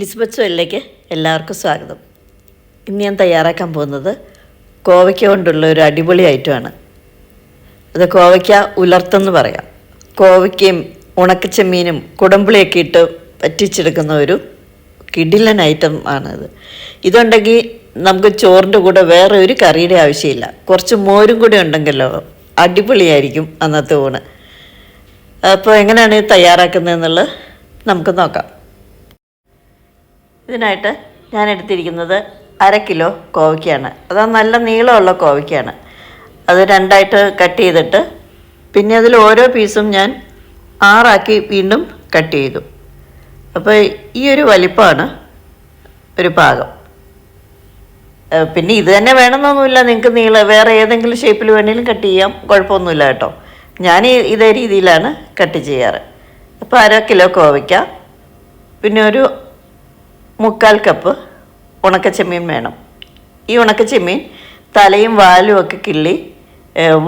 ലിസ്ബത്ത് വെല്ലേക്ക് എല്ലാവർക്കും സ്വാഗതം. ഇന്ന് ഞാൻ തയ്യാറാക്കാൻ പോകുന്നത് കോവയ്ക്ക കൊണ്ടുള്ള ഒരു അടിപൊളി ഐറ്റമാണ് അത് കോവയ്ക്ക ഉലർത്തെന്ന് പറയാം. കോവയ്ക്കയും ഉണക്കച്ചെമ്മീനും കുടമ്പുളിയൊക്കെ ഇട്ട് പറ്റിച്ചെടുക്കുന്ന ഒരു കിടിലൻ ഐറ്റം ആണിത് ഇതുണ്ടെങ്കിൽ നമുക്ക് ചോറിന്റെ കൂടെ വേറെ ഒരു കറിയുടെ ആവശ്യമില്ല. കുറച്ച് മോരും കൂടെ ഉണ്ടെങ്കിലോ അടിപൊളിയായിരിക്കും അന്നത്തെ ഊണ്. അപ്പോൾ എങ്ങനെയാണ് ഇത് തയ്യാറാക്കുന്നതെന്നുള്ളത് നമുക്ക് നോക്കാം. ഇതിനായിട്ട് ഞാൻ എടുത്തിരിക്കുന്നത് അര കിലോ കോവയ്ക്കാണ്. അത് നല്ല നീളമുള്ള കോവയ്ക്കാണ്. അത് രണ്ടായിട്ട് കട്ട് ചെയ്തിട്ട് പിന്നെ അതിൽ ഓരോ പീസും ഞാൻ ആറാക്കി വീണ്ടും കട്ട് ചെയ്തു. അപ്പോൾ ഈ ഒരു വലിപ്പമാണ് ഒരു പാകം. പിന്നെ ഇത് തന്നെ വേണമെന്നൊന്നുമില്ല. നിങ്ങൾക്ക് നീള വേറെ ഏതെങ്കിലും ഷേപ്പിൽ വേണമെങ്കിലും കട്ട് ചെയ്യാം. കുഴപ്പമൊന്നുമില്ല കേട്ടോ. ഞാൻ ഇതേ രീതിയിലാണ് കട്ട് ചെയ്യാറ്. അപ്പോൾ അര കിലോ കോവയ്ക്ക. പിന്നെ ഒരു മുക്കാൽ കപ്പ് ഉണക്കച്ചെമ്മീൻ വേണം. ഈ ഉണക്കച്ചെമ്മീൻ തലയും വാലും ഒക്കെ കിള്ളി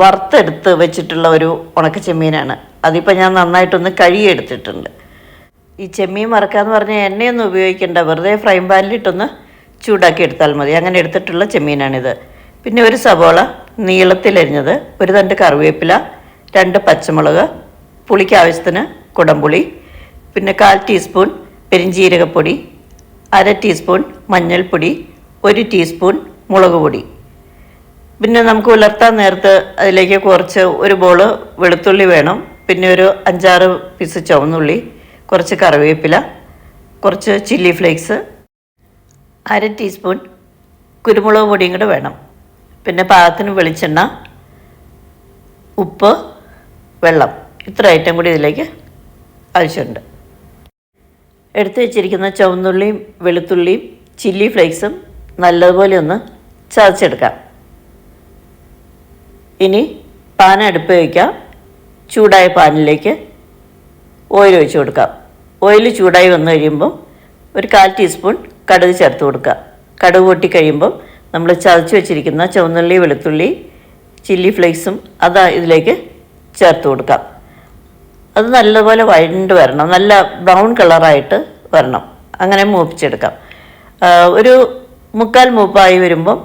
വറുത്തെടുത്ത് വെച്ചിട്ടുള്ള ഒരു ഉണക്കച്ചെമ്മീനാണ്. അതിപ്പോൾ ഞാൻ നന്നായിട്ടൊന്ന് കഴുകിയെടുത്തിട്ടുണ്ട്. ഈ ചെമ്മീൻ വറക്കാന്ന് പറഞ്ഞാൽ എണ്ണയൊന്നും ഉപയോഗിക്കേണ്ട. വെറുതെ ഫ്രൈ പാനിലിട്ടൊന്ന് ചൂടാക്കി എടുത്താൽ മതി. അങ്ങനെ എടുത്തിട്ടുള്ള ചെമ്മീനാണിത്. പിന്നെ ഒരു സവോള നീളത്തിലരിഞ്ഞത് ഒരു തണ്ട് കറിവേപ്പില രണ്ട് പച്ചമുളക് പുളിക്ക് ആവശ്യത്തിന് കുടംപുളി പിന്നെ കാൽ ടീസ്പൂൺ പെരിഞ്ജീരകപ്പൊടി അര ടീസ്പൂൺ മഞ്ഞൾപ്പൊടി ഒരു ടീസ്പൂൺ മുളക് പൊടി. പിന്നെ നമുക്ക് ഉലർത്താൻ നേരത്ത് അതിലേക്ക് കുറച്ച് ഒരു ബോൾ വെളുത്തുള്ളി വേണം. പിന്നെ ഒരു അഞ്ചാറ് പീസ് ചുവന്നുള്ളി കുറച്ച് കറിവേപ്പില കുറച്ച് ചില്ലി ഫ്ലേക്സ് അര ടീസ്പൂൺ കുരുമുളക് പൊടിയും കൂടെ വേണം. പിന്നെ പാകത്തിന് വെളിച്ചെണ്ണ ഉപ്പ് വെള്ളം. ഇത്ര ഐറ്റം കൂടി ഇതിലേക്ക് ആവശ്യമുണ്ട്. എടുത്തു വെച്ചിരിക്കുന്ന ചുവന്നുള്ളിയും വെളുത്തുള്ളിയും ചില്ലി ഫ്ലേക്സും നല്ലതുപോലെ ഒന്ന് ചതച്ചെടുക്കാം. ഇനി പാൻ അടുപ്പ് വയ്ക്കാം ചൂടായ പാനിലേക്ക് ഓയിൽ ഒഴിച്ചു കൊടുക്കാം. ഓയിൽ ചൂടായി വന്നു കഴിയുമ്പോൾ ഒരു കാൽ ടീസ്പൂൺ കടുക് ചേർത്ത് കൊടുക്കുക കടുക് പൊട്ടി കഴിയുമ്പോൾ നമ്മൾ ചതച്ച് വെച്ചിരിക്കുന്ന ചുവന്നുള്ളി വെളുത്തുള്ളി ചില്ലി ഫ്ലേക്സും അത് ഇതിലേക്ക് ചേർത്ത് കൊടുക്കാം. അത് നല്ലപോലെ വഴണ്ട് വരണം. നല്ല ബ്രൗൺ കളറായിട്ട് വരണം. അങ്ങനെ മൂപ്പിച്ചെടുക്കാം. ഒരു മുക്കാൽ മൂപ്പായി വരുമ്പം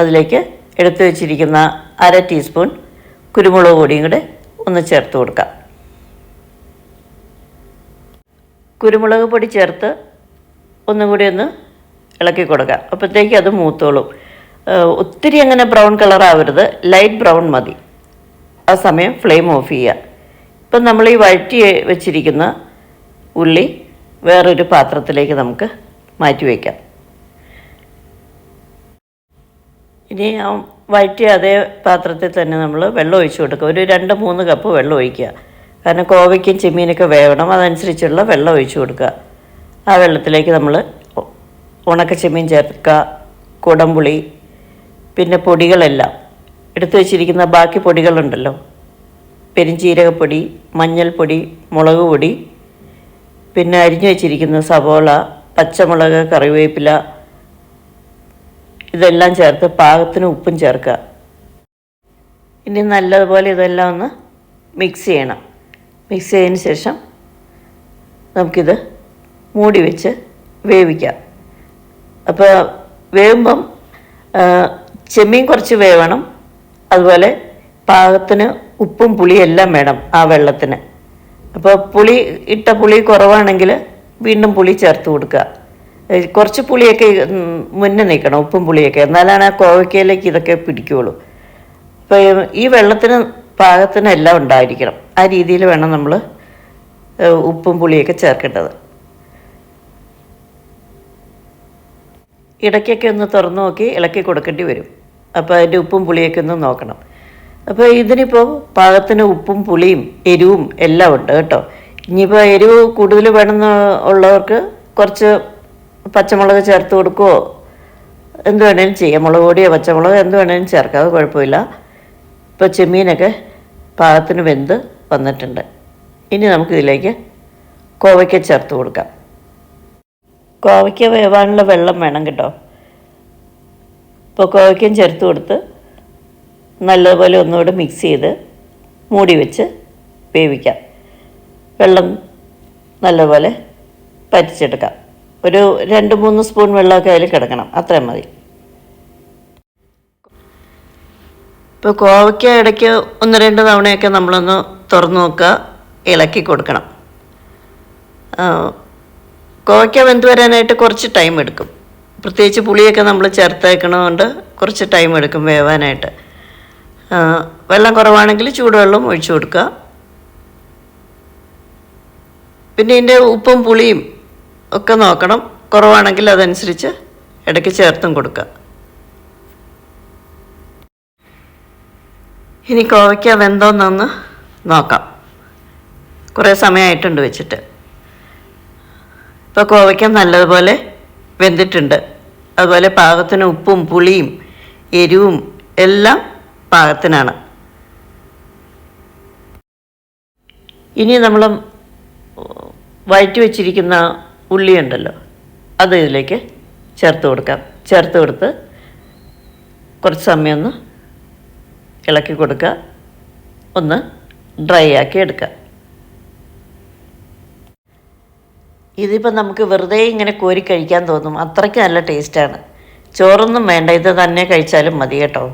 അതിലേക്ക് എടുത്തു വെച്ചിരിക്കുന്ന അര ടീസ്പൂൺ കുരുമുളക് പൊടിയും കൂടെ ഒന്ന് ചേർത്ത് കൊടുക്കാം. കുരുമുളക് പൊടി ചേർത്ത് ഒന്നും കൂടി ഒന്ന് ഇളക്കി കൊടുക്കുക അപ്പോഴത്തേക്ക് അത് മൂത്തോളും. ഒത്തിരി അങ്ങനെ ബ്രൗൺ കളർ ആവരുത് ലൈറ്റ് ബ്രൗൺ മതി. ആ സമയം ഫ്ലെയിം ഓഫ് ചെയ്യുക. ഇപ്പം നമ്മൾ ഈ വഴറ്റി വെച്ചിരിക്കുന്ന ഉള്ളി വേറൊരു പാത്രത്തിലേക്ക് നമുക്ക് മാറ്റി വയ്ക്കാം ഇനി ആ വഴറ്റിയ അതേ പാത്രത്തിൽ തന്നെ നമ്മൾ വെള്ളം ഒഴിച്ചു കൊടുക്കുക. ഒരു രണ്ട് മൂന്ന് കപ്പ് വെള്ളം ഒഴിക്കുക. കാരണം കോവയ്ക്കും ചെമ്മീനൊക്കെ വേവണം അതനുസരിച്ചുള്ള വെള്ളം ഒഴിച്ചു കൊടുക്കുക. ആ വെള്ളത്തിലേക്ക് നമ്മൾ ഉണക്ക ചെമ്മീൻ ചേർക്കുക കുടംപുളി പിന്നെ പൊടികളെല്ലാം എടുത്തു വെച്ചിരിക്കുന്ന ബാക്കി പൊടികളുണ്ടല്ലോ പെരിഞ്ചീരകപ്പൊടി മഞ്ഞൾപ്പൊടി മുളക് പൊടി പിന്നെ അരിഞ്ഞു വെച്ചിരിക്കുന്ന സവോള പച്ചമുളക് കറിവേപ്പില ഇതെല്ലാം ചേർത്ത് പാകത്തിന് ഉപ്പും ചേർക്കുക. ഇനി നല്ലതുപോലെ ഇതെല്ലാം ഒന്ന് മിക്സ് ചെയ്യണം. മിക്സ് ചെയ്തതിന് ശേഷം നമുക്കിത് മൂടി വെച്ച് വേവിക്കാം. അപ്പോൾ വേവുമ്പം ചെമ്മീൻ കുറച്ച് വേവണം. അതുപോലെ പാകത്തിന് ഉപ്പും പുളിയും എല്ലാം വേണം ആ വെള്ളത്തിന്. അപ്പോൾ പുളി ഇട്ട പുളി കുറവാണെങ്കിൽ വീണ്ടും പുളി ചേർത്ത് കൊടുക്കുക. കുറച്ച് പുളിയൊക്കെ മുന്നേ നിൽക്കണം ഉപ്പും പുളിയൊക്കെ. എന്നാലാണ് ആ കോവയ്ക്കയിലേക്ക് ഇതൊക്കെ പിടിക്കുകയുള്ളൂ. അപ്പോൾ ഈ വെള്ളത്തിന് പാകത്തിന് എല്ലാം ഉണ്ടായിരിക്കണം. ആ രീതിയിൽ വേണം നമ്മൾ ഉപ്പും പുളിയൊക്കെ ചേർക്കേണ്ടത്. ഇടയ്ക്കൊക്കെ ഒന്ന് തുറന്നു നോക്കി ഇളക്കി കൊടുക്കേണ്ടി വരും. അപ്പോൾ അതിന്റെ ഉപ്പും പുളിയൊക്കെ ഒന്ന് നോക്കണം. അപ്പോൾ ഇതിനിപ്പോൾ പാകത്തിന് ഉപ്പും പുളിയും എരിവും എല്ലാം ഉണ്ട് കേട്ടോ. ഇനിയിപ്പോൾ എരിവ് കൂടുതൽ വേണമെന്ന് ഉള്ളവർക്ക് കുറച്ച് പച്ചമുളക് ചേർത്ത് കൊടുക്കുകയോ എന്ത് വേണേലും ചെയ്യാം. മുളക് പൊടിയോ പച്ചമുളക് എന്ത് വേണേലും ചേർക്കാം. അത് കുഴപ്പമില്ല. ഇപ്പോൾ ചെമ്മീനൊക്കെ പാകത്തിന് വെന്ത് വന്നിട്ടുണ്ട്. ഇനി നമുക്കിതിലേക്ക് കോവയ്ക്ക ചേർത്ത് കൊടുക്കാം. കോവയ്ക്ക വേവാനുള്ള വെള്ളം വേണം കേട്ടോ. ഇപ്പോൾ കോവയ്ക്കയും ചേർത്ത് കൊടുത്ത് നല്ലതുപോലെ ഒന്നുകൂടെ മിക്സ് ചെയ്ത് മൂടി വെച്ച് വേവിക്കാം. വെള്ളം നല്ലപോലെ പറ്റിച്ചെടുക്കാം. ഒരു രണ്ട് മൂന്ന് സ്പൂൺ വെള്ളമൊക്കെ അതിൽ കിടക്കണം. അത്രയും മതി. ഇപ്പോൾ കോവയ്ക്ക ഇടയ്ക്ക് ഒന്ന് രണ്ട് തവണയൊക്കെ നമ്മളൊന്ന് തുറന്നു നോക്കുക. ഇളക്കി കൊടുക്കണം. കോവയ്ക്ക വെന്ത് വരാനായിട്ട് കുറച്ച് ടൈം എടുക്കും. പ്രത്യേകിച്ച് പുളിയൊക്കെ നമ്മൾ ചേർത്തേക്കണതുകൊണ്ട് കുറച്ച് ടൈം എടുക്കും വേവാനായിട്ട്. വെള്ളം കുറവാണെങ്കിൽ ചൂടുവെള്ളം ഒഴിച്ചു കൊടുക്കുക. പിന്നെ ഇതിന്റെ ഉപ്പും പുളിയും ഒക്കെ നോക്കണം. കുറവാണെങ്കിൽ അതനുസരിച്ച് ഇടയ്ക്ക് ചേർത്തും കൊടുക്കുക. ഇനി കോവയ്ക്ക വെന്തോന്നൊന്ന് നോക്കാം. കുറേ സമയമായിട്ടുണ്ട് വെച്ചിട്ട്. ഇപ്പോൾ കോവയ്ക്ക നല്ലതുപോലെ വെന്തിട്ടുണ്ട്. അതുപോലെ പാകത്തിന് ഉപ്പും പുളിയും എരിവും എല്ലാം പാകത്തിനാണ്. ഇനി നമ്മൾ വഴറ്റി വെച്ചിരിക്കുന്ന ഉള്ളി ഉണ്ടല്ലോ അത് ഇതിലേക്ക് ചേർത്ത് കൊടുക്കാം. ചേർത്ത് കൊടുത്ത് കുറച്ച് സമയം ഒന്ന് ഇളക്കി കൊടുക്കുക. ഒന്ന് ഡ്രൈ ആക്കി എടുക്കുക. ഇതിപ്പോൾ നമുക്ക് വെറുതെ ഇങ്ങനെ കോരി കഴിക്കാൻ തോന്നും. അത്രയ്ക്ക് നല്ല ടേസ്റ്റാണ്. ചോറൊന്നും വേണ്ട ഇത് തന്നെ കഴിച്ചാലും മതി കേട്ടോ.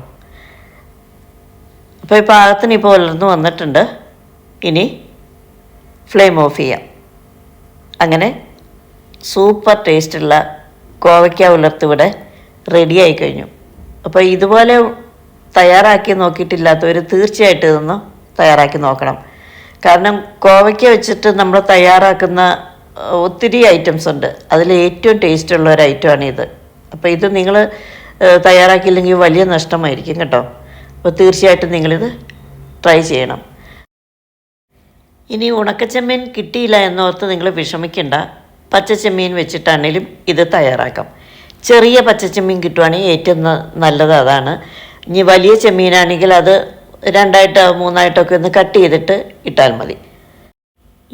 അപ്പോൾ ഈ പാകത്തിന് ഇപ്പോൾ വളർന്നു വന്നിട്ടുണ്ട്. ഇനി ഫ്ലെയിം ഓഫ് ചെയ്യാം. അങ്ങനെ സൂപ്പർ ടേസ്റ്റുള്ള കോവയ്ക്ക ഉലർത്തിവിടെ റെഡി ആയി കഴിഞ്ഞു. അപ്പോൾ ഇതുപോലെ തയ്യാറാക്കി നോക്കിയിട്ടില്ലാത്തവർ തീർച്ചയായിട്ടും ഇതൊന്ന് തയ്യാറാക്കി നോക്കണം. കാരണം കോവയ്ക്ക വെച്ചിട്ട് നമ്മൾ തയ്യാറാക്കുന്ന ഒത്തിരി ഐറ്റംസ് ഉണ്ട്. അതിൽ ഏറ്റവും ടേസ്റ്റ് ഉള്ള ഒരു ഐറ്റമാണ് ഇത്. അപ്പോൾ ഇത് നിങ്ങൾ തയ്യാറാക്കിയില്ലെങ്കിൽ വലിയ നഷ്ടമായിരിക്കും കേട്ടോ. അപ്പോൾ തീർച്ചയായിട്ടും നിങ്ങളിത് ട്രൈ ചെയ്യണം. ഇനി ഉണക്കച്ചെമ്മീൻ കിട്ടിയില്ല എന്നോർത്ത് നിങ്ങൾ വിഷമിക്കേണ്ട. പച്ചച്ചെമ്മീൻ വെച്ചിട്ടാണേലും ഇത് തയ്യാറാക്കാം. ചെറിയ പച്ചച്ചെമ്മീൻ കിട്ടുവാണെങ്കിൽ ഏറ്റവും നല്ലത് അതാണ്. ഇനി വലിയ ചെമ്മീനാണെങ്കിൽ അത് രണ്ടായിട്ടോ മൂന്നായിട്ടൊക്കെ ഒന്ന് കട്ട് ചെയ്തിട്ട് ഇട്ടാൽ മതി.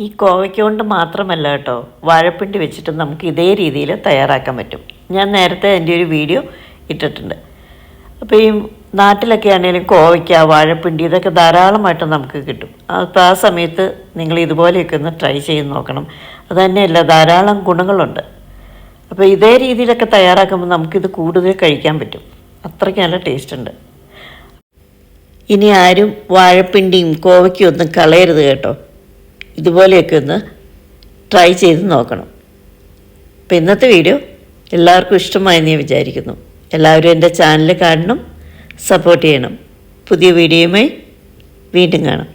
ഈ കോവയ്ക്ക കൊണ്ട് മാത്രമല്ല കേട്ടോ വാഴപ്പിണ്ടി വെച്ചിട്ട് നമുക്ക് ഇതേ രീതിയിൽ തയ്യാറാക്കാൻ പറ്റും. ഞാൻ നേരത്തെ എന്റെ ഒരു വീഡിയോ ഇട്ടിട്ടുണ്ട്. അപ്പോൾ ഈ നാട്ടിലൊക്കെ ആണെങ്കിലും കോവയ്ക്ക വാഴപ്പിണ്ടി ഇതൊക്കെ ധാരാളമായിട്ട് നമുക്ക് കിട്ടും. അപ്പോൾ ആ സമയത്ത് നിങ്ങൾ ഇതുപോലെയൊക്കെ ഒന്ന് ട്രൈ ചെയ്ത് നോക്കണം. അത് തന്നെയല്ല ധാരാളം ഗുണങ്ങളുണ്ട്. അപ്പോൾ ഇതേ രീതിയിലൊക്കെ തയ്യാറാക്കുമ്പോൾ നമുക്കിത് കൂടുതൽ കഴിക്കാൻ പറ്റും. അത്രയ്ക്ക് നല്ല ടേസ്റ്റ് ഉണ്ട്. ഇനി ആരും വാഴപ്പിണ്ടിയും കോവയ്ക്കും ഒന്നും കളയരുത് കേട്ടോ. ഇതുപോലെയൊക്കെ ഒന്ന് ട്രൈ ചെയ്ത് നോക്കണം. അപ്പോൾ ഇന്നത്തെ വീഡിയോ എല്ലാവർക്കും ഇഷ്ടമായെന്ന് ഞാൻ വിചാരിക്കുന്നു. എല്ലാവരും എന്റെ ചാനൽ കാണണം. സപ്പോർട്ട് ചെയ്യണം. പുതിയ വീഡിയോയുമായി വീണ്ടും കാണാം.